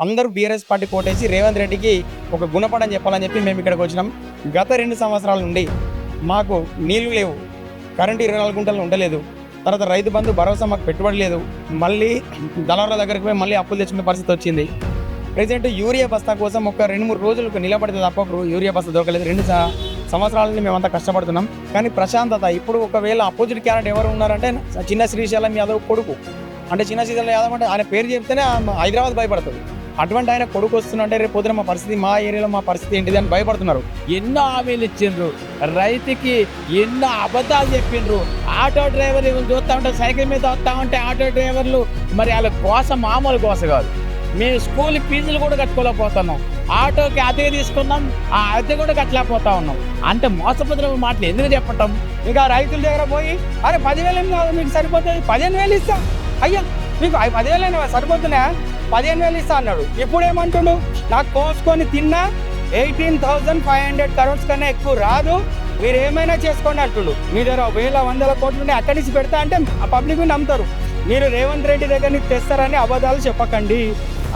అందరూ BRS party కోటేసి Revanth రెడ్డికి ఒక గుణపడని చెప్పాలని చెప్పి మేము ఇక్కడికి వచ్చినాం. గత రెండు సంవత్సరాల నుండి మాకు నీళ్ళు లేవు కరెంటు ఇరవై నాలుగు గుంటలు ఉండలేదు. తర్వాత రైతు బంధు భరోసా మాకు పెట్టుబడి లేదు. మళ్ళీ దళారుల దగ్గరికి పోయి మళ్ళీ అప్పులు తెచ్చుకునే పరిస్థితి వచ్చింది. ప్రజెంట్ యూరియా బస్తా కోసం ఒక రెండు మూడు రోజులకు నిలబడితే తప్ప యూరియా బస్తా దొరకలేదు. రెండు స- సంవత్సరాల నుండి మేమంతా కష్టపడుతున్నాం. కానీ ప్రశాంతత ఇప్పుడు ఒకవేళ అపోజిట్ క్యారెట్ ఎవరు ఉన్నారంటే చిన్న శ్రీశైలం యాదవ్ కొడుకు. అంటే చిన్న శ్రీశైలం యాదవ్ అంటే ఆయన పేరు చెప్తేనే ఆ హైదరాబాద్ భయపడుతుంది. అటువంటి ఆయన కొడుకు వస్తుందంటే రేపు పొద్దున మా పరిస్థితి మా ఏరియాలో మా పరిస్థితి ఏంటిది అని భయపడుతున్నారు. ఎన్నో హామీలు ఇచ్చిండ్రు. రైతుకి ఎన్నో అబద్ధాలు చెప్పిండ్రు. ఆటో డ్రైవర్ చూస్తా ఉంటే సైకిల్ మీద వస్తా ఉంటే ఆటో డ్రైవర్లు మరి వాళ్ళ కోస మామూలు కోస కాదు. మేము స్కూల్ ఫీజులు కూడా కట్టుకోలేకపోతున్నాం. ఆటోకి అదే తీసుకున్నాం ఆ అద్దె కూడా కట్టలేకపోతా ఉన్నాం. అంటే మోసపత్ర మాటలు ఎందుకు చెప్పటం? ఇంకా రైతుల దగ్గర పోయి అరే పదివేలు కాదు మీకు సరిపోతుంది పదిహేను వేలు ఇస్తా. అయ్యా మీకు పదివేలైనా పదివేలు సరిపోతున్నాయా? పదిహేను వేలు ఇస్తా అన్నాడు. ఇప్పుడు ఏమంటుండు నాకు కోసుకొని తిన్నా eighteen thousand five hundred crores కన్నా ఎక్కువ రాదు. మీరు ఏమైనా చేసుకోండి అంటుండు. మీ దగ్గర వేల వందల కోట్లు అక్కడి నుంచి పెడతా అంటే ఆ పబ్లిక్ నమ్ముతారు. మీరు రేవంత్ రెడ్డి దగ్గర నుంచి తెస్తారని అబద్ధాలు చెప్పకండి.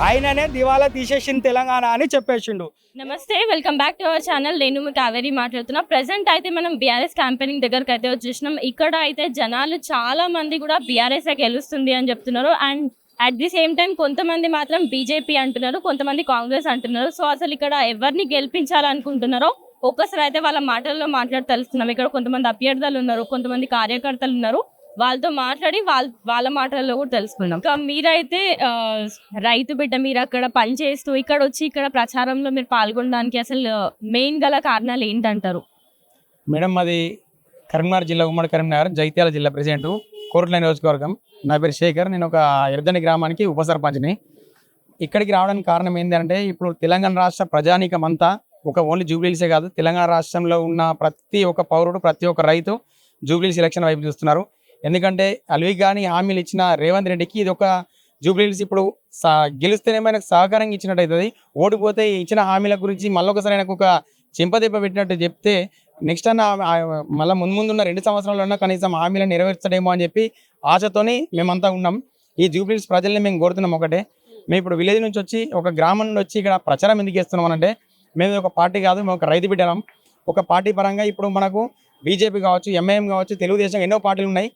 ఆయననే దివాలా తీసేసింది తెలంగాణ అని చెప్పేసిండు. Namaste welcome back to our channel. నేను మీకు కావేరి మాట్లాడుతున్నా. ప్రజెంట్ అయితే మనం బీఆర్ఎస్ క్యాంపెయినింగ్ దగ్గరకు అయితే వచ్చేసినాం. ఇక్కడ అయితే జనాలు చాలా మంది కూడా బీఆర్ఎస్ గెలుస్తుంది అని చెప్తున్నారు. And at the same time కొంతమంది మాత్రం బీజేపీ అంటున్నారు కొంతమంది కాంగ్రెస్ అంటున్నారు. సో అసలు ఇక్కడ ఎవరిని గెలిపించాలనుకుంటున్నారో ఒక్కసారి అయితే వాళ్ళ మాటల్లో మాట్లాడి తెలుస్తున్నాం ఇక్కడ కొంతమంది అభ్యర్థులు ఉన్నారు కొంతమంది కార్యకర్తలు ఉన్నారు. వాళ్ళతో మాట్లాడి వాళ్ళ వాళ్ళ మాటల్లో కూడా తెలుసుకున్నాం ఇంకా మీరైతే రైతు బిడ్డ మీరు అక్కడ పని చేస్తూ ఇక్కడ వచ్చి ఇక్కడ ప్రచారంలో మీరు పాల్గొనడానికి అసలు మెయిన్ గల కారణాలు ఏంటంటారు? మేడం మాది కరీంనగర్ జిల్లా ఉమ్మడి కరీంనగర్ జైత్యాల జిల్లా ప్రెసిడెంట్ కోరుట్ల నియోజకవర్గం. నా పేరు శేఖర్ నేను ఒక ఎర్దని గ్రామానికి ఉప సర్పంచ్ని. ఇక్కడికి రావడానికి కారణం ఏంటంటే ఇప్పుడు తెలంగాణ రాష్ట్ర ప్రజానీకం అంతా ఒక ఓన్లీ జూబ్లీసే కాదు తెలంగాణ రాష్ట్రంలో ఉన్న ప్రతి ఒక్క పౌరుడు ప్రతి ఒక్క రైతు జూబ్లీస్ ఎలక్షన్ వైపు చూస్తున్నారు. ఎందుకంటే అల్వి కానీ హామీలు ఇచ్చిన రేవంత్ రెడ్డికి ఇది ఒక జూబ్లీస్ ఇప్పుడు సా- గెలిస్తేనే మనకు సహకారంగా ఇచ్చినట్టు అవుతుంది. ఓడిపోతే ఇచ్చిన హామీల గురించి మళ్ళొకసారి ఆయనకు ఒక చెంపదెబ్బ పెట్టినట్టు చెప్తే నెక్స్ట్ అన్న మళ్ళీ ముందు ముందున్న రెండు సంవత్సరాల్లో కనీసం హామీలను నెరవేర్చడేమో అని చెప్పి ఆశతోని మేమంతా ఉన్నాం. ఈ జూబ్లీస్ ప్రజల్ని మేము కోరుతున్నాం ఒకటే. మేము ఇప్పుడు విలేజ్ నుంచి వచ్చి ఒక గ్రామం నుండి వచ్చి ఇక్కడ ప్రచారం ఎందుకు చేస్తున్నాం అంటే మేము ఒక పార్టీ కాదు మేము ఒక రైతు బిడ్డలం. ఒక పార్టీ పరంగా ఇప్పుడు మనకు బీజేపీ కావచ్చు ఎంఐఎం కావచ్చు తెలుగుదేశం ఎన్నో పార్టీలు ఉన్నాయి.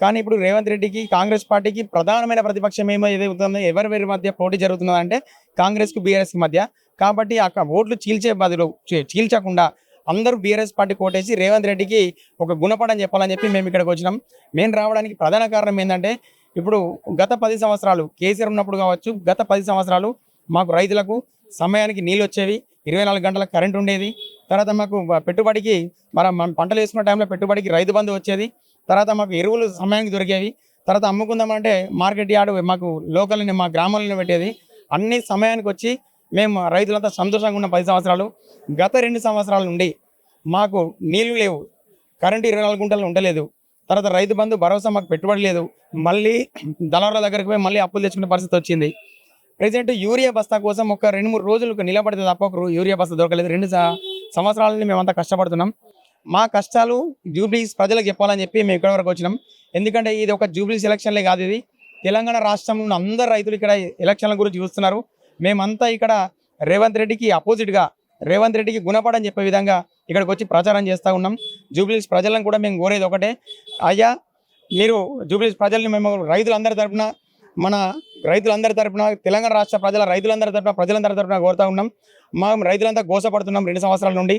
కానీ ఇప్పుడు రేవంత్ రెడ్డికి కాంగ్రెస్ పార్టీకి ప్రధానమైన ప్రతిపక్షం ఏమో ఏదైతే ఉంటుందో ఎవరి మధ్య పోటీ జరుగుతుందంటే కాంగ్రెస్కి బీఆర్ఎస్కి మధ్య. కాబట్టి అక్కడ ఓట్లు చీల్చే బదులు చీల్చకుండా అందరూ బీఆర్ఎస్ పార్టీ కోటేసి రేవంత్ రెడ్డికి ఒక గుణపడని చెప్పాలని చెప్పి మేము ఇక్కడికి వచ్చినాం. మేము రావడానికి ప్రధాన కారణం ఏంటంటే ఇప్పుడు గత పది సంవత్సరాలు కేసీఆర్ ఉన్నప్పుడు కావచ్చు గత పది సంవత్సరాలు మాకు రైతులకు సమయానికి నీళ్ళు వచ్చేవి. ఇరవై నాలుగు గంటల కరెంట్ ఉండేది. తర్వాత మాకు పెట్టుబడికి మనం మనం పంటలు వేసుకున్న టైంలో పెట్టుబడికి రైతు బంధు వచ్చేది. తర్వాత మాకు ఎరువులు సమయానికి దొరికేవి. తర్వాత అమ్ముకుందామంటే మార్కెట్ యార్డు మాకు లోకల్ని మా గ్రామాలను పెట్టేది. అన్ని సమయానికి వచ్చి మేము రైతులంతా సంతోషంగా ఉన్న పది సంవత్సరాలు గత రెండు సంవత్సరాల నుండి మాకు నీళ్ళు లేవు. కరెంటు ఇరవై నాలుగు గుంటలు ఉండలేదు. తర్వాత రైతు బంధు భరోసా మాకు పెట్టుబడి లేదు. మళ్ళీ దళారుల దగ్గరికి పోయి మళ్ళీ అప్పులు తెచ్చుకునే పరిస్థితి వచ్చింది. ప్రజెంట్ యూరియా బస్తా కోసం ఒక రెండు మూడు రోజులకు నిలబడితే తప్ప ఒక యూరియా బస్తా దొరకలేదు. రెండు స- మేమంతా కష్టపడుతున్నాం. మా కష్టాలు జూబ్లీస్ ప్రజలకు చెప్పాలని చెప్పి మేము ఇక్కడ వరకు వచ్చినాం. ఎందుకంటే ఇది ఒక జూబ్లీస్ ఎలక్షన్లే కాదు ఇది. తెలంగాణ రాష్ట్రంలో అందరు రైతులు ఇక్కడ ఎలక్షన్ల గురించి చూస్తున్నారు. మేమంతా ఇక్కడ రేవంత్ రెడ్డికి అపోజిట్గా రేవంత్ రెడ్డికి గుణపడని చెప్పే విధంగా ఇక్కడికి వచ్చి ప్రచారం చేస్తూ ఉన్నాం. జూబ్లీస్ ప్రజలను కూడా మేము కోరేది ఒకటే. అయ్యా మీరు జూబ్లీస్ ప్రజల్ని మేము రైతులందరి తరపున మన రైతులందరి తరపున తెలంగాణ రాష్ట్ర ప్రజల రైతులందరి తరపున ప్రజలందరి తరపున కోరుతూ ఉన్నాం. మా రైతులంతా గోసపడుతున్నాం రెండు సంవత్సరాల నుండి.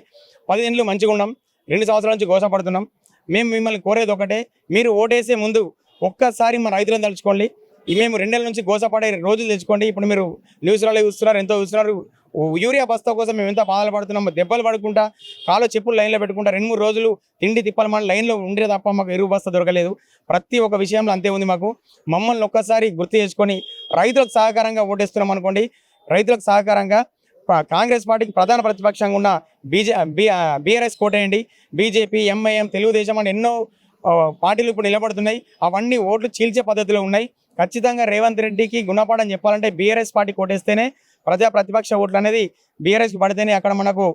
పదిహేనులు మంచిగా ఉన్నాం. రెండు సంవత్సరాల నుంచి గోసపడుతున్నాం. మేము మిమ్మల్ని కోరేది ఒకటే మీరు ఓటేసే ముందు ఒక్కసారి మా రైతులను తలుచుకోండి. మేము రెండేళ్ళ నుంచి గోసపడే రోజులు తెచ్చుకోండి. ఇప్పుడు మీరు న్యూస్లలో చూస్తున్నారు ఎంతో చూస్తున్నారు. యూరియా బస్తా కోసం మేము ఎంత బాధలు పడుతున్నాం దెబ్బలు పడుకుంటా కాలో చెప్పులు లైన్లో పెట్టుకుంటా రెండు మూడు రోజులు తిండి తిప్పలు మన లైన్లో ఉండే తప్ప మాకు ఎరువు బస్తా దొరకలేదు. ప్రతి ఒక్క విషయంలో అంతే ఉంది మాకు. మమ్మల్ని ఒక్కసారి గుర్తు చేసుకొని రైతులకు సహకారంగా ఓటేస్తున్నాం అనుకోండి. రైతులకు సహకారంగా కాంగ్రెస్ పార్టీకి ప్రధాన ప్రతిపక్షంగా ఉన్న బీజే బీఆర్ఎస్ కోటేయండి. బీజేపీ ఎంఐఎం తెలుగుదేశం అని ఎన్నో పార్టీలు ఇప్పుడు నిలబడుతున్నాయి. అవన్నీ ఓట్లు చీల్చే పద్ధతిలో ఉన్నాయి. ఖచ్చితంగా రేవంత్ రెడ్డికి గుణపాఠం చెప్పాలంటే బీఆర్ఎస్ పార్టీ కోటేస్తేనే ప్రజా ప్రతిపక్ష ఓట్లు అనేది బీఆర్ఎస్కి పడితేనే అక్కడ మనకు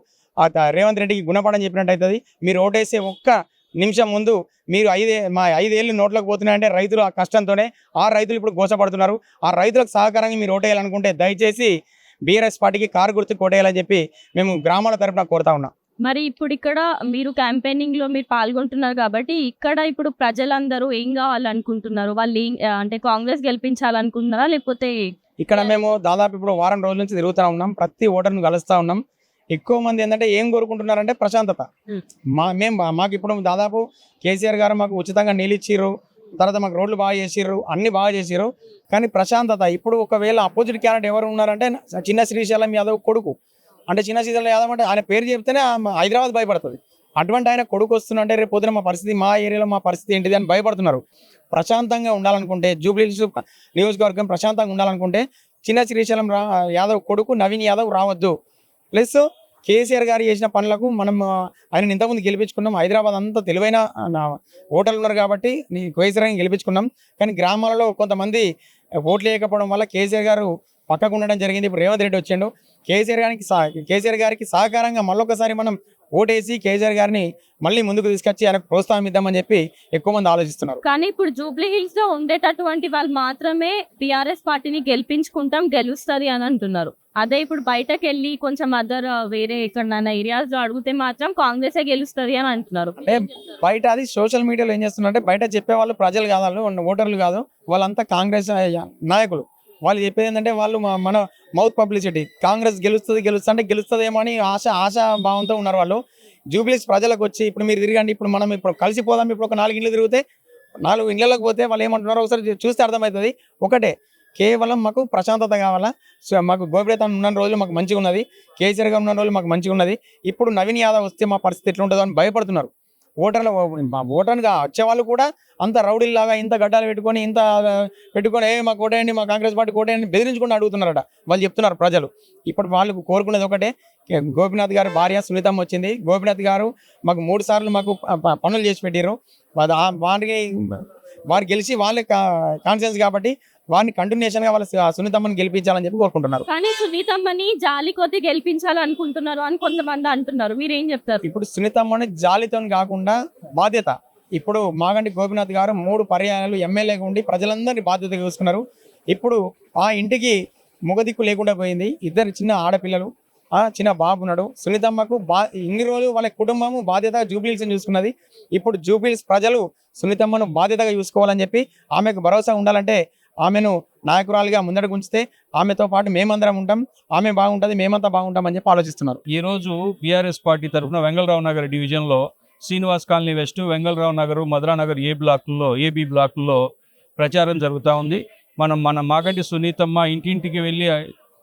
రేవంత్ రెడ్డికి గుణపాఠం చెప్పినట్టు అవుతుంది మీరు ఓటేసే ఒక్క నిమిషం ముందు మీరు ఐదే మా ఐదేళ్ళు నోట్లకు పోతున్నాయంటే రైతులు ఆ కష్టంతోనే ఆ రైతులు ఇప్పుడు గోసపడుతున్నారు. ఆ రైతులకు సహకారంగా మీరు ఓటేయాలనుకుంటే దయచేసి బీఆర్ఎస్ పార్టీకి కారు గుర్తు కోటేయాలని చెప్పి మేము గ్రామాల తరపున కోరుతా ఉన్నాం. మరి ఇప్పుడు ఇక్కడ మీరు క్యాంపెయినింగ్లో మీరు పాల్గొంటున్నారు కాబట్టి ఇక్కడ ఇప్పుడు ప్రజలందరూ ఏం కావాలనుకుంటున్నారు? వాళ్ళు అంటే కాంగ్రెస్ గెలిపించాలనుకుంటున్నారా? లేకపోతే ఇక్కడ మేము దాదాపు ఇప్పుడు వారం రోజుల నుంచి తిరుగుతూ ఉన్నాం. ప్రతి ఓటర్ను కలుస్తూ ఉన్నాం. ఎక్కువ మంది ఏంటంటే ఏం కోరుకుంటున్నారంటే ప్రశాంతత. మా మేము మాకు ఇప్పుడు దాదాపు కేసీఆర్ గారు మాకు ఉచితంగా నీళ్ళు ఇచ్చిర్రు. తర్వాత మాకు రోడ్లు బాగా చేసిర్రు అన్ని బాగా చేసిర్రు. కానీ ప్రశాంతత ఇప్పుడు ఒకవేళ అపోజిట్ క్యాండిడేట్ ఎవరు ఉన్నారంటే చిన్న శ్రీశైలం యాదవ్ కొడుకు. అంటే చిన్న శ్రీశైలం యాదవ్ అంటే ఆయన పేరు చెప్తేనే హైదరాబాద్ భయపడుతుంది. అటువంటి ఆయన కొడుకు వస్తుందంటే రేపు పొద్దున మా పరిస్థితి మా ఏరియాలో మా పరిస్థితి ఏంటిది అని భయపడుతున్నారు. ప్రశాంతంగా ఉండాలనుకుంటే జూబ్లీ నియోజకవర్గం ప్రశాంతంగా ఉండాలనుకుంటే చిన్న శ్రీశైలం రా యాదవ్ కొడుకు నవీన్ యాదవ్ రావద్దు. ప్లస్ కేసీఆర్ గారు చేసిన పనులకు మనం ఆయన ఇంతకుముందు గెలిపించుకున్నాం. హైదరాబాద్ అంతా తెలివైన ఓటర్లు ఉన్నారు కాబట్టి నీ కేసీఆర్ గారిని గెలిపించుకున్నాం. కానీ గ్రామాలలో కొంతమంది ఓట్లు వేయకపోవడం వల్ల కేసీఆర్ గారు పక్కకు ఉండడం జరిగింది. ఇప్పుడు రేవంత్ రెడ్డి వచ్చిండు. కేసీఆర్ గారికి సహ- కేసీఆర్ గారికి సహకారంగా మళ్ళొకసారి మనం ఓటేసి కేసీఆర్ గారిని మళ్ళీ ముందుకు తీసుకొచ్చి ఆయనకు ప్రోత్సాహం ఇద్దామని చెప్పి ఎక్కువ మంది ఆలోచిస్తున్నారు. కానీ ఇప్పుడు జూబ్లీ హిల్స్లో ఉండేటటువంటి వాళ్ళు మాత్రమే బిఆర్ఎస్ పార్టీని గెలిపించుకుంటాం గెలుస్తుంది అని అంటున్నారు. అదే ఇప్పుడు బయటకు వెళ్ళి కొంచెం అదర్ uh, వేరే ఎక్కడైనా ఏరియాస్లో అడిగితే మాత్రం కాంగ్రెస్ గెలుస్తుంది అని అంటున్నారు. అంటే బయట అది సోషల్ మీడియాలో ఏం చేస్తున్నారంటే బయట చెప్పే వాళ్ళు ప్రజలు కాదు వాళ్ళు ఓటర్లు కాదు వాళ్ళంతా కాంగ్రెస్ నాయకులు. వాళ్ళు చెప్పేది ఏంటంటే వాళ్ళు మన మౌత్ పబ్లిసిటీ కాంగ్రెస్ గెలుస్తుంది గెలుస్తుంది అంటే గెలుస్తుందేమో అని ఆశ ఆశాభావంతో ఉన్నారు వాళ్ళు. జూబ్లీస్ ప్రజలకు వచ్చి ఇప్పుడు మీరు తిరగండి ఇప్పుడు మనం ఇప్పుడు కలిసిపోదాం ఇప్పుడు ఒక నాలుగు ఇండ్లు తిరిగితే నాలుగు ఇండ్లలోకి పోతే వాళ్ళు ఏమంటున్నారో ఒకసారి చూస్తే అర్థమవుతుంది. ఒకటే కేవలం మాకు ప్రశాంతత కావాలా? సో మాకు గోపిరేతం ఉన్న రోజులు మాకు మంచిగా ఉన్నది. కేసీఆర్ గారు ఉన్న రోజులు మాకు మంచిగా ఉన్నది. ఇప్పుడు నవీన్ యాదవ్ వస్తే మా పరిస్థితి ఎట్లా ఉంటుందో అని భయపడుతున్నారు. ఓటర్లు మా ఓటర్గా వచ్చేవాళ్ళు కూడా అంత రౌడీల్లాగా ఇంత గడ్డాలు పెట్టుకొని ఇంత పెట్టుకొని ఏ మాకు ఓటేయండి మా కాంగ్రెస్ పార్టీ ఓటేయండి బెదిరించుకుని అడుగుతున్నారట వాళ్ళు చెప్తున్నారు ప్రజలు. ఇప్పుడు వాళ్ళు కోరుకునేది ఒకటే గోపినాథ్ గారి భార్య సునీతమ్మ వచ్చింది. గోపినాథ్ గారు మాకు మూడు సార్లు మాకు ప- ప- పనులు చేసి పెట్టారు వారికి వారు గెలిచి వాళ్ళే కాన్ఫిడెన్స్ కాబట్టి వారిని కంటిన్యూషన్గా వాళ్ళ సు- సునీతమ్మని గెలిపించాలని చెప్పి కోరుకుంటున్నారు. కానీ సునీతమ్మని జాలి కొద్ది గెలిపించాలనుకుంటున్నారు అని కొంతమంది అంటున్నారు. మీరు ఏం చెప్తారు? ఇప్పుడు సునీతమ్మని జాలితో కాకుండా బాధ్యత. ఇప్పుడు మాగంటి గోపినాథ్ గారు మూడు పర్యాయాలు ఎమ్మెల్యేగా ఉండి ప్రజలందరినీ బాధ్యత చూసుకున్నారు. ఇప్పుడు ఆ ఇంటికి మొగదిక్కు లేకుండా పోయింది. ఇద్దరు చిన్న ఆడపిల్లలు ఆ చిన్న బాబు ఉన్నాడు. సునీతమ్మకు బా ఇన్ని రోజులు వాళ్ళ కుటుంబము బాధ్యతగా జూబ్లీల్స్ చూసుకున్నది. ఇప్పుడు జూబ్లీల్స్ ప్రజలు సునీతమ్మను బాధ్యతగా చూసుకోవాలని చెప్పి ఆమెకు భరోసా ఉండాలంటే ఆమెను నాయకురాలుగా ముందడుగు ఉంచితే ఆమెతో పాటు మేమందరం ఉంటాం ఆమె బాగుంటుంది మేమంతా బాగుంటాం అని చెప్పి ఆలోచిస్తున్నారు. ఈ రోజు బీఆర్ఎస్ పార్టీ తరఫున వెంగళరావు నగర్ డివిజన్లో Srinivas colony west Vengalrao Nagar Madhura Nagar A బ్లాక్లో ఏబి బ్లాక్లో ప్రచారం జరుగుతూ ఉంది. మనం మన మాగంటి సునీతమ్మ ఇంటింటికి వెళ్ళి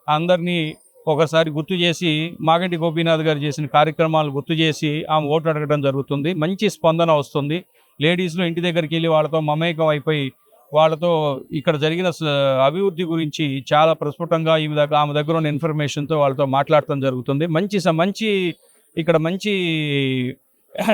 అందరినీ ఒకసారి గుర్తు చేసి మాగంటి గోపీనాథ్ గారు చేసిన కార్యక్రమాలు గుర్తు చేసి ఆమె ఓటు అడగడం జరుగుతుంది. మంచి స్పందన వస్తుంది. లేడీస్లో ఇంటి దగ్గరికి వెళ్ళి వాళ్ళతో మమేకం అయిపోయి వాళ్ళతో ఇక్కడ జరిగిన అభివృద్ధి గురించి చాలా ప్రస్ఫుటంగా ఈమె దగ్గర ఆమె దగ్గర ఉన్న ఇన్ఫర్మేషన్తో వాళ్ళతో మాట్లాడటం జరుగుతుంది. మంచి స- మంచి ఇక్కడ మంచి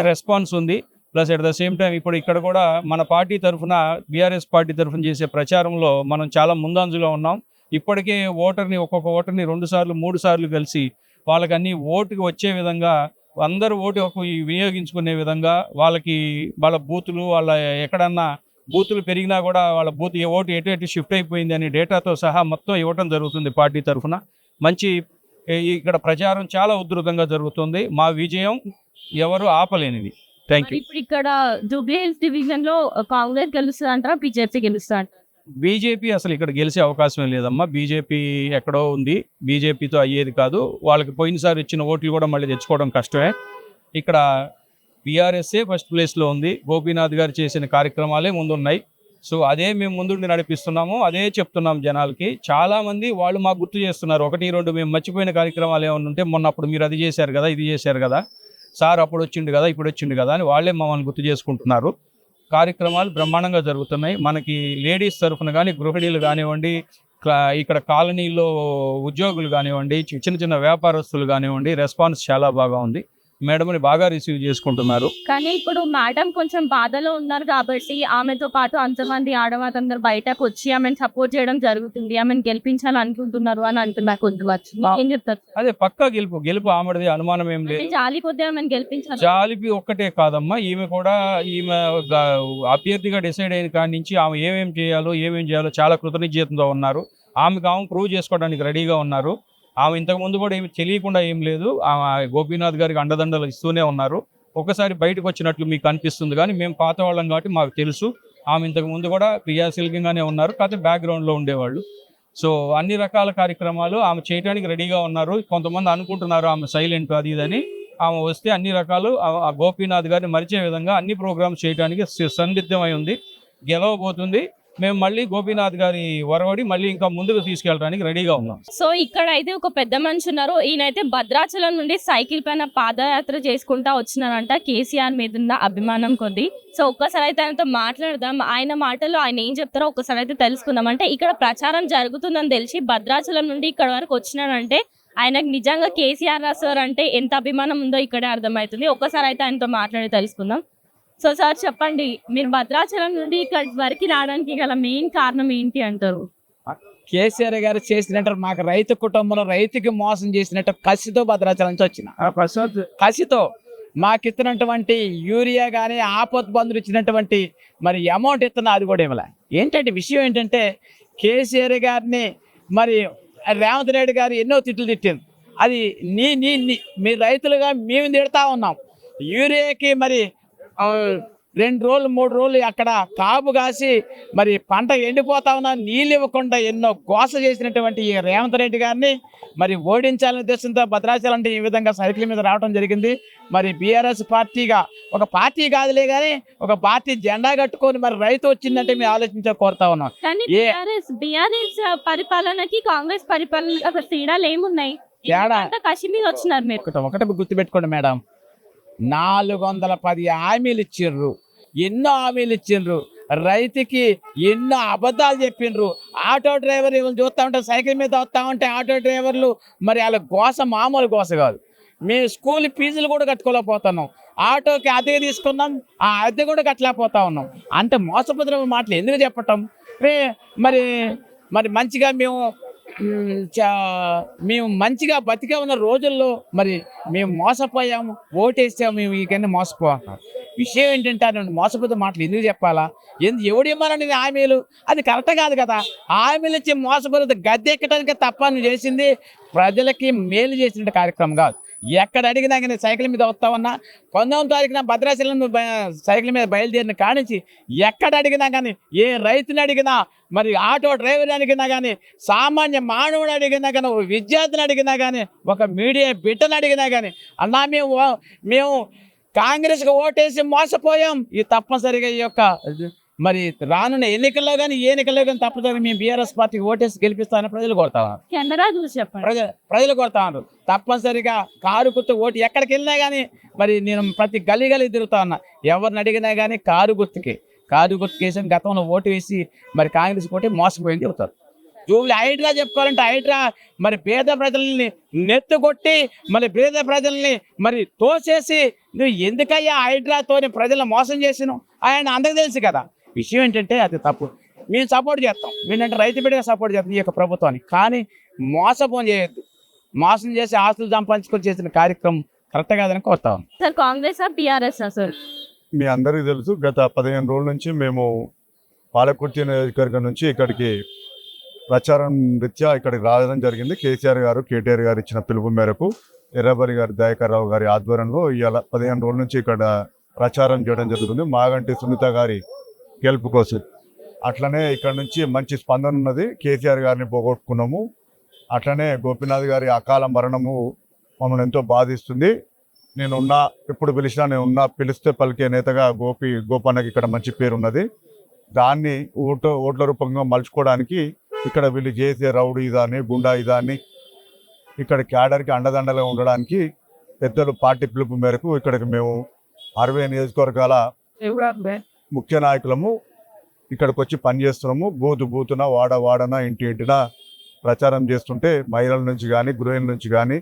రెస్పాన్స్ ఉంది. Plus at the same time ఇప్పుడు ఇక్కడ కూడా మన పార్టీ తరఫున బీఆర్ఎస్ పార్టీ తరఫున చేసే ప్రచారంలో మనం చాలా ముందంజలో ఉన్నాం. ఇప్పటికే ఓటర్ని ఒక్కొక్క ఓటర్ని రెండు సార్లు మూడు సార్లు కలిసి వాళ్ళకి అన్ని ఓటుకి వచ్చే విధంగా అందరూ ఓటు వినియోగించుకునే విధంగా వాళ్ళకి వాళ్ళ బూతులు వాళ్ళ ఎక్కడన్నా బూతులు పెరిగినా కూడా వాళ్ళ బూత్ ఏ ఓటు ఎటు ఎటు షిఫ్ట్ అయిపోయింది అని డేటాతో సహా మొత్తం ఇవ్వటం జరుగుతుంది పార్టీ తరఫున. మంచి ఇక్కడ ప్రచారం చాలా ఉధృతంగా జరుగుతుంది. మా విజయం ఎవరు ఆపలేనిది. థ్యాంక్ యూ ఇప్పుడు ఇక్కడ జూబ్లీ హిల్స్ డివిజన్లో కాంగ్రెస్ గెలుస్తుంది అంటారా బీజేపీ గెలుస్తుంది అంటారా బీజేపీ అసలు ఇక్కడ గెలిచే అవకాశం లేదమ్మా. బీజేపీ ఎక్కడో ఉంది. బీజేపీతో అయ్యేది కాదు. వాళ్ళకి పోయినసారి ఇచ్చిన ఓట్లు కూడా మళ్ళీ తెచ్చుకోవడం కష్టమే. ఇక్కడ బీఆర్ఎస్ఏ ఫస్ట్ ప్లేస్లో ఉంది. గోపీనాథ్ గారు చేసిన కార్యక్రమాలే ముందున్నాయి. సో అదే మేము ముందుండి నడిపిస్తున్నాము. అదే చెప్తున్నాం జనాలకి. చాలామంది వాళ్ళు మాకు గుర్తు చేస్తున్నారు. ఒకటి రెండు మేము మర్చిపోయిన కార్యక్రమాలు ఏమైనా ఉంటే మొన్న అప్పుడు మీరు అది చేశారు కదా ఇది చేశారు కదా సార్ అప్పుడు వచ్చిండు కదా ఇప్పుడు వచ్చిండు కదా అని వాళ్ళే మమ్మల్ని గుర్తు చేసుకుంటున్నారు. కార్యక్రమాలు బ్రహ్మాండంగా జరుగుతున్నాయి. మనకి లేడీస్ తరఫున కానీ గృహిణీలు కానివ్వండి క్లా- ఇక్కడ కాలనీలో ఉద్యోగులు కానివ్వండి చిన్న చిన్న వ్యాపారస్తులు కానివ్వండి రెస్పాన్స్ చాలా బాగా ఉంది. మేడంని బాగా రిసీవ్ చేసుకుంటున్నారు. కానీ ఇప్పుడు మేడం కొంచెం బాధలో ఉన్నారు కాబట్టి ఆమెతో పాటు అంతమంది ఆడవాళ్ళందరూ బయటకు వచ్చి ఆమెను సపోర్ట్ చేయడం జరుగుతుంది ఆమెను గెలిపించాలనుకుంటున్నారు అని అంటున్నారు కొంతవచ్చు ఏం చెప్తారు? అదే పక్కా గెలుపు గెలుపు ఆమెది అనుమానం ఏం లేదు. జాలి కొద్ది ఆమెను గెలిపించాలి. జాలిపి ఒక్కటే కాదమ్మా ఈమె కూడా ఈమె అభ్యర్థిగా డిసైడ్ అయిన కాడి నుంచి ఆమె ఏమేం చేయాలో ఏమేం చేయాలో చాలా కృతనిశ్చయంతో ఉన్నారు. ఆమెకు ఆమె ప్రూవ్ చేసుకోవడానికి రెడీగా ఉన్నారు. ఆమె ఇంతకుముందు కూడా ఏమి తెలియకుండా ఏం లేదు. ఆమె గోపీనాథ్ గారికి అండదండలు ఇస్తూనే ఉన్నారు. ఒకసారి బయటకు వచ్చినట్లు మీకు అనిపిస్తుంది కానీ మేము పాత వాళ్ళం కాబట్టి మాకు తెలుసు. ఆమె ఇంతకు ముందు కూడా క్రియాశీలకంగానే ఉన్నారు. కాకపోతే బ్యాక్గ్రౌండ్లో ఉండేవాళ్ళు. సో అన్ని రకాల కార్యక్రమాలు ఆమె చేయడానికి రెడీగా ఉన్నారు. కొంతమంది అనుకుంటున్నారు ఆమె సైలెంట్ అది ఇదని ఆమె వస్తే అన్ని రకాలు ఆ- గోపీనాథ్ గారిని మరిచే విధంగా అన్ని ప్రోగ్రామ్స్ చేయడానికి సందిగ్ధమై ఉంది. గెలవబోతుంది. మేము మళ్ళీ గోపీనాథ్ గారి వరవడి మళ్ళీ ఇంకా ముందుకు తీసుకెళ్ళడానికి రెడీగా ఉన్నాం. సో ఇక్కడ అయితే ఒక పెద్ద మనిషి ఉన్నారు. ఈయనైతే భద్రాచలం నుండి సైకిల్ పైన పాదయాత్ర చేసుకుంటా వచ్చినారంట కేసీఆర్ మీద ఉన్న అభిమానం కొద్ది. సో ఒక్కసారి అయితే ఆయనతో మాట్లాడదాం. ఆయన మాటలు ఆయన ఏం చెప్తారో ఒక్కసారి అయితే తెలుసుకుందాం. అంటే ఇక్కడ ప్రచారం జరుగుతుందని తెలిసి భద్రాచలం నుండి ఇక్కడ వరకు వచ్చినారంటే ఆయనకు నిజంగా కేసీఆర్ సార్ అంటే ఎంత అభిమానం ఉందో ఇక్కడే అర్థమవుతుంది. ఒక్కసారి అయితే ఆయనతో మాట్లాడి తెలుసుకుందాం. సో సార్ చెప్పండి. మీరు భద్రాచలం నుండి ఇక్కడి వరకు రావడానికి గల మెయిన్ కారణం ఏంటి అంటారు? కేసీఆర్ గారు చేసినట్టు మాకు రైతు కుటుంబంలో రైతుకి మోసం చేసినట్టు కసితో భద్రాచలం నుంచి వచ్చిన. కసితో. మాకు ఇస్తున్నటువంటి యూరియా కానీ ఆపత్ బంధులు ఇచ్చినటువంటి మరి అమౌంట్ ఇస్తున్నా అది కూడా ఇవ్వలే. ఏంటంటే విషయం ఏంటంటే కేసీఆర్ గారిని మరి రేవంత్ రెడ్డి గారు ఎన్నో తిట్లు తిట్టింది. అది నీ నీ నీ- మీ రైతులుగా మేము తిడతా ఉన్నాం. యూరియాకి మరి రెండు రోజులు మూడు రోజులు అక్కడ కాపు కాసి మరి పంట ఎండిపోతా ఉన్నా నీళ్ళు ఇవ్వకుండా ఎన్నో గోస చేసినటువంటి ఈ రేవంత్ రెడ్డి గారిని మరి ఓడించాలనే ఉద్దేశంతో భద్రాచలం అంటే ఈ విధంగా సైకిల్ మీద రావడం జరిగింది. మరి బీఆర్ఎస్ పార్టీగా ఒక పార్టీ కాదులే కానీ ఒక పార్టీ జెండా కట్టుకొని మరి రైతు వచ్చిందంటే మేము ఆలోచించ కోరుతా ఉన్నాం. బీఆర్ఎస్ పరిపాలనకి కాంగ్రెస్ పరిపాలన తేడాలు ఏమున్నాయి? తేడా? కసి మీద వచ్చినారు మీరు. ఒకటి గుర్తుపెట్టుకోండి మేడం. నాలుగు వందల పది హామీలు ఇచ్చిండ్రు. ఎన్నో హామీలు ఇచ్చిండ్రు. రైతుకి ఎన్నో అబద్ధాలు చెప్పిండ్రు. ఆటో డ్రైవర్ ఇవాళ చూస్తా ఉంటే సైకిల్ మీద వస్తా ఉంటే ఆటో డ్రైవర్లు మరి వాళ్ళ గోస మామూలు గోస కాదు. మేము స్కూల్ ఫీజులు కూడా కట్టుకోలేకపోతున్నాం. ఆటోకి అద్దె తీసుకున్నాం. ఆ అద్దె కూడా కట్టలేకపోతా ఉన్నాం. అంటే మోసపుద్ర మాటలు ఎందుకు చెప్పటం? మరి మరి మంచిగా మేము మేము మంచిగా బతికే ఉన్న రోజుల్లో మరి మేము మోసపోయాము ఓటేసాము మేము ఈ మోసపోతున్నారు విషయం ఏంటంటే అటువంటి మోసపోతే మాటలు ఎందుకు చెప్పాలా? ఎందు ఎవడు ఇవ్వాలని హామీలు? అది కరెక్ట్ కాదు కదా. హామీలు ఇచ్చి మోసపోతే గద్దె ఎక్కడానికి తప్ప నువ్వు చేసింది ప్రజలకి మేలు చేసిన కార్యక్రమం కాదు. ఎక్కడ అడిగినా కానీ సైకిల్ మీద వస్తామన్నా పంతొమ్మిది తారీఖున భద్రాచలం సైకిల్ మీద బయలుదేరిన కానించి ఎక్కడ అడిగినా కానీ ఏ రైతుని అడిగినా మరి ఆటో డ్రైవర్ అడిగినా కానీ సామాన్య మానవుడు అడిగినా కానీ ఒక విద్యార్థిని అడిగినా కానీ ఒక మీడియా బిడ్డను అడిగినా కానీ అన్నా మేము మేము కాంగ్రెస్కి ఓటేసి మోసపోయాం. ఇది తప్పనిసరిగా ఈ యొక్క మరి రానున్న ఎన్నికల్లో కానీ ఏ ఎన్నికల్లో కానీ తప్పనిసరిగా మేము బీఆర్ఎస్ పార్టీకి ఓటేసి గెలిపిస్తామని ప్రజలు కోరుతాం కెమెరా చూసి చెప్పండి. ప్రజ ప్రజలు కొడతా ఉన్నారు తప్పనిసరిగా కారు గుర్తు ఓటు ఎక్కడికి వెళ్ళినా కానీ మరి నేను ప్రతి గలీ గలీ తిరుగుతా ఉన్నా. ఎవరిని అడిగినా కానీ కారు గుర్తుకి. కారు గుర్తు కేసు గతంలో ఓటు వేసి మరి కాంగ్రెస్ ఓటే మోసపోయింది చెబుతారు. జూబ్లీ హైడ్రా చెప్పుకోవాలంటే హైడ్రా. మరి పేద ప్రజల్ని నెత్తుకొట్టి మరి పేద ప్రజల్ని మరి తోసేసి నువ్వు ఎందుకయ్యా హైడ్రాతోని ప్రజలను మోసం చేసినావు? ఆయన అందరికి తెలుసు కదా. విషయం ఏంటంటే అది తప్పు. మేము సపోర్ట్ చేస్తాం. ఏంటంటే రైతు బిడ్డగా సపోర్ట్ చేస్తాం ఈ యొక్క ప్రభుత్వాన్ని. కానీ మోసపోం చేయొద్దు. మోసం చేసి ఆస్తులు సంపాదించుకొని చేసిన కార్యక్రమం కరెక్ట్ కాదని కోరుతాం. Sir Congress BRS sir? మీ అందరికీ తెలుసు గత పదిహేను రోజుల నుంచి మేము పాలకుర్తి నియోజకవర్గం నుంచి ఇక్కడికి ప్రచారం రీత్యా ఇక్కడికి రావడం జరిగింది. కేసీఆర్ గారు కేటీఆర్ గారు ఇచ్చిన పిలుపు మేరకు ఎర్రబరి గారి దయాకర్ రావు గారి ఆధ్వర్యంలో ఇవాళ పదిహేను రోజుల నుంచి ఇక్కడ ప్రచారం చేయడం జరుగుతుంది. మాగంటి సునీత గారి గెలుపు కోసం. అట్లనే ఇక్కడ నుంచి మంచి స్పందన ఉన్నది. కేసీఆర్ గారిని పోగొట్టుకున్నాము. అట్లనే గోపీనాథ్ గారి అకాల మరణము మమ్మల్ని ఎంతో బాధిస్తుంది. నేనున్నా ఎప్పుడు పిలిచినా నేను ఉన్నా పిలిస్తే పలికే నేతగా గోపి గోపన్నకి ఇక్కడ మంచి పేరు ఉన్నది. దాన్ని ఓటు ఓట్ల రూపంగా మలుచుకోవడానికి ఇక్కడ వీళ్ళు చేసే రౌడీ ఇదాన్ని గుండా ఇదాన్ని ఇక్కడ క్యాడర్కి అండదండలుగా ఉండడానికి పెద్దలు పార్టీ పిలుపు మేరకు ఇక్కడికి మేము అరవై నియోజకవర్గాల ముఖ్య నాయకులము ఇక్కడికి వచ్చి పనిచేస్తున్నాము బూతు బూతున వాడ వాడన ఇంటి ఇంటిన ప్రచారం చేస్తుంటే మహిళల నుంచి కానీ గృహిణుల నుంచి కానీ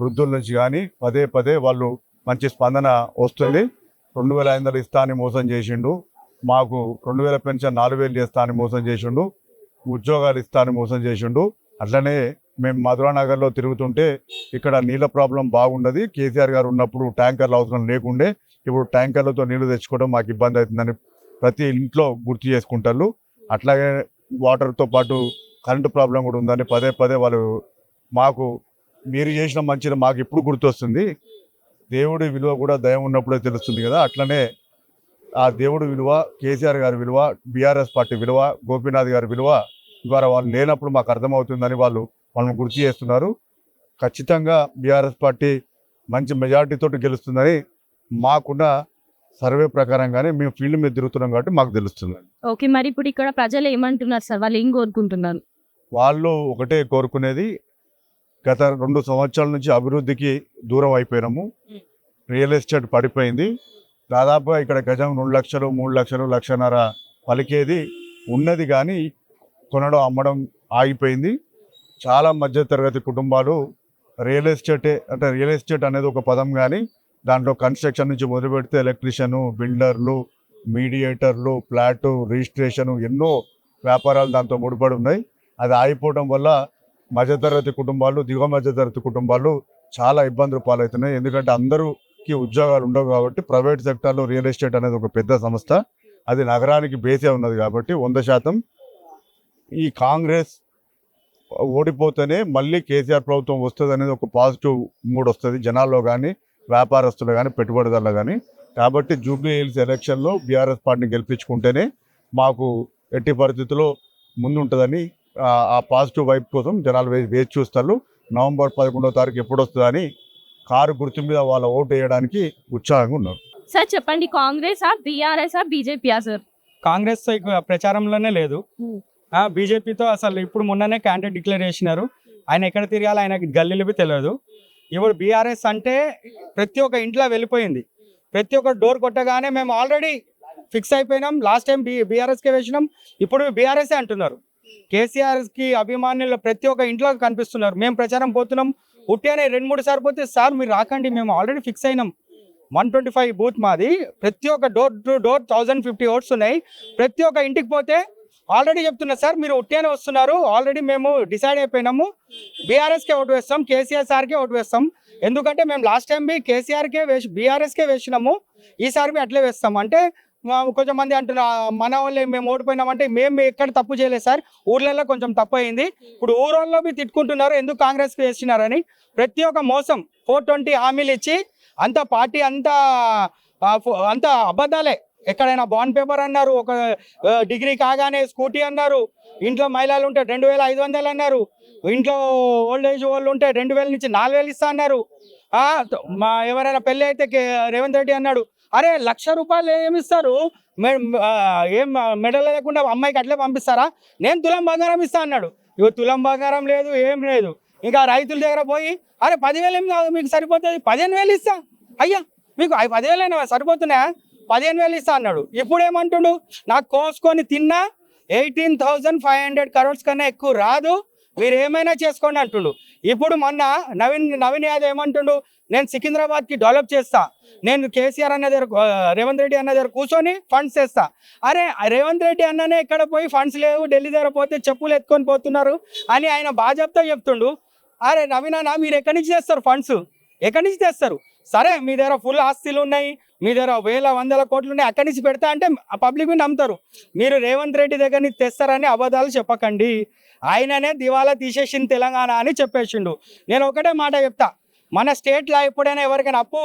వృద్ధుల నుంచి కానీ పదే పదే వాళ్ళు మంచి స్పందన వస్తుంది. రెండు వేల ఐదు వందలు ఇస్తా అని మోసం చేసిండు. మాకు రెండు వేల పెన్షన్ నాలుగు వేలు చేస్తా అని మోసం చేసిండు. ఉద్యోగాలు ఇస్తా అని మోసం చేసిండు. అట్లనే మేము మధురానగర్లో తిరుగుతుంటే ఇక్కడ నీళ్ళ ప్రాబ్లం బాగుండదు. కేసీఆర్ గారు ఉన్నప్పుడు ట్యాంకర్లు అవసరం లేకుండే ఇప్పుడు ట్యాంకర్లతో నీళ్ళు తెచ్చుకోవడం మాకు ఇబ్బంది అవుతుందని ప్రతి ఇంట్లో గుర్తు చేసుకుంటారు. అట్లాగే వాటర్తో పాటు కరెంటు ప్రాబ్లం కూడా ఉందని పదే పదే వాళ్ళు మాకు మీరు చేసిన మంచిది మాకు ఇప్పుడు గుర్తొస్తుంది. దేవుడి విలువ కూడా దయం ఉన్నప్పుడే తెలుస్తుంది కదా. అట్లనే ఆ దేవుడి విలువ కేసీఆర్ గారి విలువ బీఆర్ఎస్ పార్టీ విలువ గోపీనాథ్ గారి విలువ ఇవాళ వాళ్ళు లేనప్పుడు మాకు అర్థమవుతుందని వాళ్ళు వాళ్ళని గుర్తు చేస్తున్నారు. ఖచ్చితంగా బీఆర్ఎస్ పార్టీ మంచి మెజారిటీతో గెలుస్తుందని మాకున్న సర్వే ప్రకారంగానే మేము ఫీల్డ్ మీద తిరుగుతున్నాం కాబట్టి మాకు తెలుస్తుంది. ఓకే మరి ఇప్పుడు ఇక్కడ ప్రజలు ఏమంటున్నారు సార్? వాళ్ళు ఏం కోరుకుంటున్నారు? వాళ్ళు ఒకటే కోరుకునేది గత రెండు సంవత్సరాల నుంచి అభివృద్ధికి దూరం అయిపోయినాము. రియల్ ఎస్టేట్ పడిపోయింది. దాదాపుగా ఇక్కడ గజం రెండు లక్షలు మూడు లక్షలు లక్షన్నర పలికేది ఉన్నది కానీ కొనడం అమ్మడం ఆగిపోయింది. చాలా మధ్యతరగతి కుటుంబాలు రియల్ ఎస్టేటే అంటే రియల్ ఎస్టేట్ అనేది ఒక పదం కానీ దాంట్లో కన్స్ట్రక్షన్ నుంచి మొదలు పెడితే ఎలక్ట్రీషియను బిల్డర్లు మీడియేటర్లు ఫ్లాటు రిజిస్ట్రేషను ఎన్నో వ్యాపారాలు దాంతో ముడిపడి ఉన్నాయి. అది ఆగిపోవడం వల్ల మధ్యతరగతి కుటుంబాలు దిగువ మధ్యతరగతి కుటుంబాలు చాలా ఇబ్బందులు పాలవుతున్నాయి. ఎందుకంటే అందరికీ ఉద్యోగాలు ఉండవు కాబట్టి ప్రైవేట్ సెక్టర్లో రియల్ ఎస్టేట్ అనేది ఒక పెద్ద సంస్థ. అది నగరానికి బేసే ఉన్నది కాబట్టి వంద శాతం ఈ కాంగ్రెస్ ఓడిపోతేనే మళ్ళీ కేసీఆర్ ప్రభుత్వం వస్తుంది అనేది ఒక పాజిటివ్ మూడ్ వస్తుంది. జనాల్లో కానీ వ్యాపారస్తులు కానీ పెట్టుబడిదారులు కానీ కాబట్టి జూబ్లీ హిల్స్ ఎలక్షన్లో బీఆర్ఎస్ పార్టీని గెలిపించుకుంటేనే మాకు ఎట్టి పరిస్థితుల్లో ముందుంటుందని ఆ- ఆ పాజిటివ్ వైపు కోసం జనాలు వేచి వేచి చూస్తారు. నవంబర్ పదకొండవ తారీఖు ఎప్పుడు వస్తుందని కారు గుర్తు మీద వాళ్ళ ఓటు వేయడానికి ఉత్సాహంగా ఉన్నారు. సార్ చెప్పండి. కాంగ్రెస్ ఆ బీఆర్ఎస్ ఆ బీజేపీయా సార్? కాంగ్రెస్ ప్రచారంలోనే లేదు. బీజేపీతో అసలు ఇప్పుడు మొన్ననే క్యాండిడేట్ డిక్లేర్ చేసినారు. ఆయన ఎక్కడ తిరగాలి ఆయనకి గల్లీలు తెలియదు. ఇప్పుడు బీఆర్ఎస్ అంటే ప్రతి ఒక్క ఇంట్లో వెళ్ళిపోయింది. ప్రతి ఒక్క డోర్ కొట్టగానే మేము ఆల్రెడీ ఫిక్స్ అయిపోయినాం. లాస్ట్ టైం బీ బీఆర్ఎస్కే వేసినాం. ఇప్పుడు బీఆర్ఎస్ఏ అంటున్నారు. కేసీఆర్కి అభిమానులు ప్రతి ఒక్క ఇంట్లో కనిపిస్తున్నారు. మేము ప్రచారం పోతున్నాం. ఉట్టిగానే రెండు మూడు సార్లు పోతే సార్ మీరు రాకండి. మేము ఆల్రెడీ ఫిక్స్ అయినాం. వన్ ట్వంటీ ఫైవ్ బూత్ మాది. ప్రతి ఒక్క door to door thousand fifty votes ఉన్నాయి. ప్రతి ఒక్క ఇంటికి పోతే ఆల్రెడీ చెప్తున్నా సార్ మీరు ఉట్టిగానే వస్తున్నారు. ఆల్రెడీ మేము డిసైడ్ అయిపోయినాము. బీఆర్ఎస్కే ఓటు వేస్తాం కేసీఆర్ సార్కే ఓటు వేస్తాం. ఎందుకంటే మేము లాస్ట్ టైం బి కేసీఆర్కే వేసి బీఆర్ఎస్కే వేసినాము. ఈసారి బి అట్లే వేస్తాం. అంటే కొంచెం మంది అంటున్నారు మన వాళ్ళే మేము ఓడిపోయినామంటే మేము ఎక్కడ తప్పు చేయలేదు సార్. ఊర్లలో కొంచెం తప్పు అయింది. ఇప్పుడు ఊరోళ్ళలో మీరు తిట్టుకుంటున్నారు ఎందుకు కాంగ్రెస్కి వేసినారని? ప్రతి ఒక్క మోసం ఫోర్ ట్వంటీ హామీలు ఇచ్చి అంత పార్టీ అంతా అంత అబద్ధాలే ఎక్కడైనా బాండ్ పేపర్ అన్నారు ఒక డిగ్రీ కాగానే స్కూటీ అన్నారు ఇంట్లో మహిళలు ఉంటే రెండు వేల ఐదు వందలు అన్నారు ఇంట్లో ఓల్డ్ ఏజ్ వాళ్ళు ఉంటే రెండు వేల నుంచి నాలుగు వేలు ఇస్తా అన్నారు. మా ఎవరైనా పెళ్ళి అయితే రేవంత్ రెడ్డి అన్నాడు అరే లక్ష రూపాయలు ఏమి ఇస్తారు? ఏం మెడల్ లేకుండా అమ్మాయికి అట్లే పంపిస్తారా? నేను తులం బంగారం ఇస్తా అన్నాడు. ఇగో తులం బంగారం లేదు ఏం లేదు. ఇంకా రైతుల దగ్గర పోయి అరే పదివేలు ఏం కాదు మీకు సరిపోతుంది పదిహేను వేలు ఇస్తా. అయ్యా మీకు పదివేలు అయినా సరిపోతున్నాయా? పదిహేను వేలు ఇస్తా అన్నాడు. ఇప్పుడు ఏమంటుండు నాకు కోసుకొని తిన్నా eighteen thousand five hundred crores కన్నా ఎక్కువ రాదు. మీరు ఏమైనా చేసుకోండి అంటుండు. ఇప్పుడు మొన్న నవీన్ నవీన్ యాదవ్ ఏమంటుండు? నేను సికింద్రాబాద్కి డెవలప్ చేస్తా. నేను కేసీఆర్ అన్న దగ్గర రేవంత్ రెడ్డి అన్న దగ్గర కూర్చొని ఫండ్స్ చేస్తా అరే రేవంత్ రెడ్డి అన్ననే ఇక్కడ పోయి ఫండ్స్ లేవు ఢిల్లీ దగ్గర పోతే చెప్పులు ఎత్తుకొని పోతున్నారు అని ఆయన బాజాబ్తో చెప్తుండు. అరే నవీన్ అన్న మీరు ఎక్కడి నుంచి తెస్తారు ఫండ్స్? ఎక్కడి నుంచి తెస్తారు? సరే మీ దగ్గర ఫుల్ ఆస్తులు ఉన్నాయి మీ దగ్గర వేల వందల కోట్లు ఉన్నాయి అక్కడి నుంచి పెడతా అంటే పబ్లిక్ నమ్ముతారు. మీరు రేవంత్ రెడ్డి దగ్గర నుంచి తెస్తారని అబద్ధాలు చెప్పకండి. ఆయననే దివాలా తీసేసింది తెలంగాణ అని చెప్పేసిండు. నేను ఒకటే మాట చెప్తా. మన స్టేట్లో ఎప్పుడైనా ఎవరికైనా అప్పు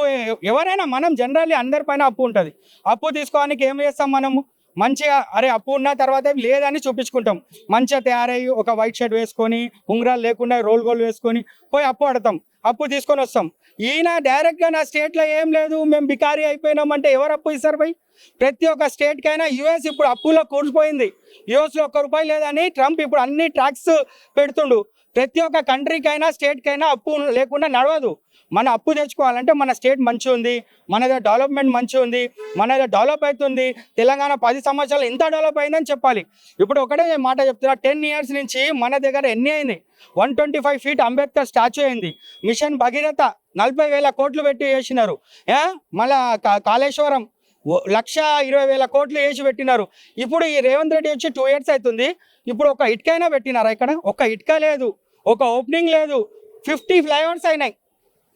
ఎవరైనా మనం జనరల్లీ అందరిపైన అప్పు ఉంటుంది. అప్పు తీసుకోవడానికి ఏం చేస్తాం మనము? మంచిగా అరే అప్పు ఉన్న తర్వాత లేదని చూపించుకుంటాం. మంచిగా తయారయ్యి ఒక వైట్ షర్ట్ వేసుకొని ఉంగరాలు లేకుండా రోల్ గోల్ వేసుకొని పోయి అప్పు అడతాం అప్పు తీసుకొని వస్తాం. ఈయన డైరెక్ట్గా నా స్టేట్లో ఏం లేదు మేము బికారీ అయిపోయినామంటే ఎవరు అప్పు ఇస్తారు పోయి? ప్రతి ఒక్క స్టేట్కైనా యుఎస్ ఇప్పుడు అప్పులో కూర్చిపోయింది యుఎస్లో ఒక్క రూపాయి లేదని ట్రంప్ ఇప్పుడు అన్ని ట్యాక్స్ పెడుతుండు. ప్రతి ఒక్క కంట్రీకైనా స్టేట్కైనా అప్పు లేకుండా నడవదు. మన అప్పు తెచ్చుకోవాలంటే మన స్టేట్ మంచి ఉంది మనది డెవలప్మెంట్ మంచి ఉంది మనది డెవలప్ అవుతుంది. తెలంగాణ పది సంవత్సరాలు ఎంత డెవలప్ అయిందని చెప్పాలి. ఇప్పుడు ఒకటే మాట చెప్తున్నా టెన్ ఇయర్స్ నుంచి మన దగ్గర ఎన్ని అయింది? One twenty five feet Ambedkar statue అయింది. మిషన్ భగీరథ నలభై వేల కోట్లు పెట్టి వేసినారు ఏ? మళ్ళా కా- కాళేశ్వరం ఓ- లక్ష ఇరవై వేల కోట్లు వేసి పెట్టినారు. ఇప్పుడు ఈ రేవంత్ రెడ్డి వచ్చి టూ ఇయర్స్ అవుతుంది. ఇప్పుడు ఒక ఇటుకైనా పెట్టినారా ఇక్కడ? ఒక ఇటుక లేదు. ఒక ఓపెనింగ్ లేదు. ఫిఫ్టీ ఫ్లైఓవర్స్ అయినాయి.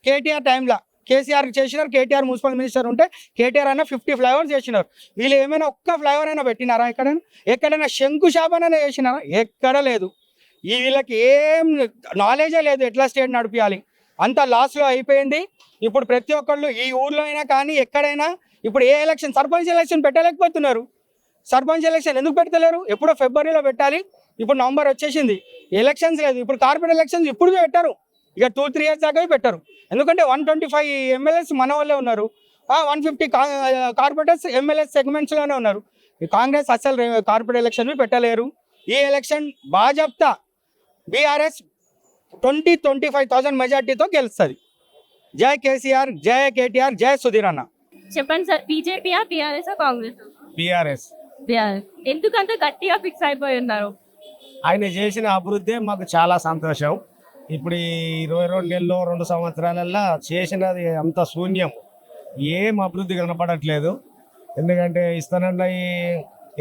కేటీఆర్ టైంలో కేసీఆర్ చేసినారు కేటీఆర్ మున్సిపల్ మినిస్టర్ ఉంటే కేటీఆర్ అయినా ఫిఫ్టీ ఫ్లైఓవర్స్ చేసినారు. వీళ్ళు ఏమైనా ఒక్క ఫ్లైఓవర్ అయినా పెట్టినారా ఎక్కడైనా? ఎక్కడైనా శంకుశాపనైనా చేసినారా? ఎక్కడ లేదు. ఈ వీళ్ళకి ఏం నాలెడ్జే లేదు ఎట్లా స్టేట్ నడిపించాలి అంత లాస్లో అయిపోయింది. ఇప్పుడు ప్రతి ఒక్కళ్ళు ఈ ఊర్లో అయినా కానీ ఎక్కడైనా ఇప్పుడు ఏ ఎలక్షన్ సర్పంచ్ ఎలక్షన్ పెట్టలేకపోతున్నారు. సర్పంచ్ ఎలక్షన్ ఎందుకు పెడతలేరు? ఎప్పుడో ఫిబ్రవరిలో పెట్టాలి. ఇప్పుడు నవంబర్ వచ్చేసింది. ఎలక్షన్స్ లేదు. ఇప్పుడు కార్పొరేట్ ఎలక్షన్స్ ఇప్పుడు పెట్టారు. ఇక టూ త్రీ ఇయర్స్ దాకా పెట్టారు. ఎందుకంటే వన్ ట్వంటీ ఫైవ్ ఎమ్మెల్యేస్ మన వాళ్ళే ఉన్నారు. వన్ ఫిఫ్టీ కార్పొరేటర్స్ ఎమ్మెల్యే సెగ్మెంట్స్లోనే ఉన్నారు. ఈ కాంగ్రెస్ అసలు కార్పొరేట్ ఎలక్షన్ పెట్టలేరు. ఈ election బాజప్తా BRS twenty twenty five thousand మెజార్టీతో గెలుస్తుంది. జై కేసీఆర్ జై కేటీఆర్ జై సుధీర్ అన్న. చెప్పండి సార్ బీజేపీయా బీఆర్ఎస్ కాంగ్రెస్ బీఆర్ఎస్. బీఆర్ఎస్. ఎందుకంత గట్టిగా ఫిక్స్ అయిపోయి ఉన్నారు? ఆయన చేసిన అభివృద్ధి మాకు చాలా సంతోషం. ఇప్పుడు ఇరవై రెండు నెలలో రెండు సంవత్సరాలల్లో చేసినది అంత శూన్యం. ఏం అభివృద్ధి కనపడట్లేదు. ఎందుకంటే ఇస్తానన్న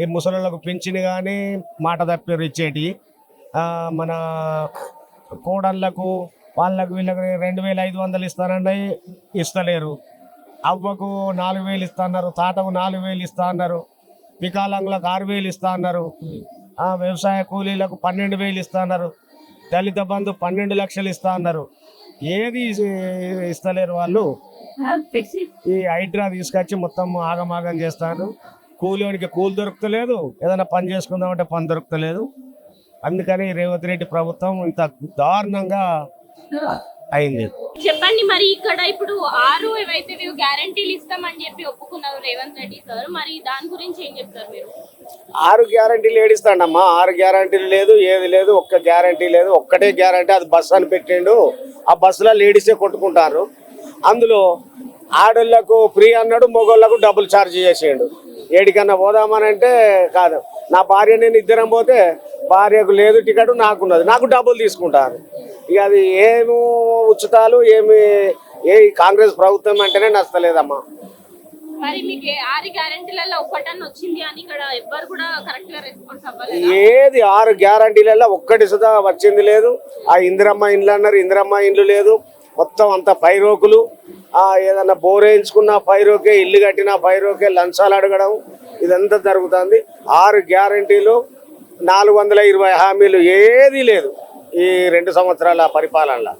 ఈ ముసలిళ్ళకు పెంచిన కానీ మాట తప్పారు ఇచ్చేటి. మన కోడళ్ళకు వాళ్ళకు వీళ్ళకు రెండు వేల ఐదు వందలు ఇస్తానన్నాయి ఇస్తలేరు. అవ్వకు నాలుగు వేలు ఇస్తా అన్నారు తాతకు నాలుగు వేలు ఇస్తా అన్నారు వికలాంగులకు ఆరు వేలు ఇస్తా అన్నారు వ్యవసాయ కూలీలకు పన్నెండు వేలు ఇస్తా అన్నారు దళిత బంధు పన్నెండు లక్షలు ఇస్తా అన్నారు. ఏది ఇస్- ఇస్తలేరు వాళ్ళు? ఈ హైడ్రా తీసుకొచ్చి మొత్తం ఆగమాగం చేస్తారు. కూలివానికి కూలి దొరుకుతలేదు. ఏదైనా పని చేసుకుందామంటే పని దొరుకుతలేదు. అందుకని రేవంత్ రెడ్డి ప్రభుత్వం ఇంత దారుణంగా అయింది. చెప్పండి మరి ఇక్కడ ఇప్పుడు ఆరు ఏవైతే గ్యారంటీలు ఇస్తామని చెప్పి ఒప్పుకున్నారు రేవంత్ రెడ్డి సార్ మరి దాని గురించి ఏం చెప్తారు మీరు? ఆరు గ్యారంటీలు ఏడిస్తాడమ్మా. ఆరు గ్యారంటీలు లేదు ఏది లేదు ఒక్క గ్యారంటీ లేదు. ఒక్కటే గ్యారంటీ అది బస్సు అని పెట్టిండు. ఆ బస్సులో లేడీసే కొట్టుకుంటారు. అందులో ఆడోళ్ళకు ఫ్రీ అన్నాడు మగోళ్ళకు డబుల్ ఛార్జ్ చేసిండు. ఏడికన్నా పోదామని అంటే కాదు. నా భార్య నేను ఇద్దరం పోతే భార్యకు లేదు టికెట్ నాకున్నది. నాకు డబ్బులు తీసుకుంటారు. ఇక అది ఏమి ఉచితాలు ఏమి ఏ కాంగ్రెస్ ప్రభుత్వం అంటేనే నచ్చలేదమ్మా. మరి మీకు ఏ ఆరు గ్యారంటీలలో ఒక్కటని వచ్చింది అని ఇక్కడ ఎవ్వరు కూడా కరెక్ట్గా రెస్పాన్స్ అవ్వలేదు? ఏది ఆరు గ్యారంటీలలో ఒక్కటి సుధా వచ్చింది లేదు. ఆ ఇందిరమ్మ ఇండ్లు అన్నారు ఇందిరమ్మ ఇండ్లు లేదు. మొత్తం అంతా పైరోకులు. ఏదన్నా బోర్ వేయించుకున్న పైరోకే ఇల్లు కట్టిన పైరోకే లంచాలు అడగడం ఇదంతా జరుగుతుంది. ఆరు గ్యారంటీలు నాలుగు వందల ఇరవై హామీలు ఏదీ లేదు ఈ రెండు సంవత్సరాల పరిపాలనలో.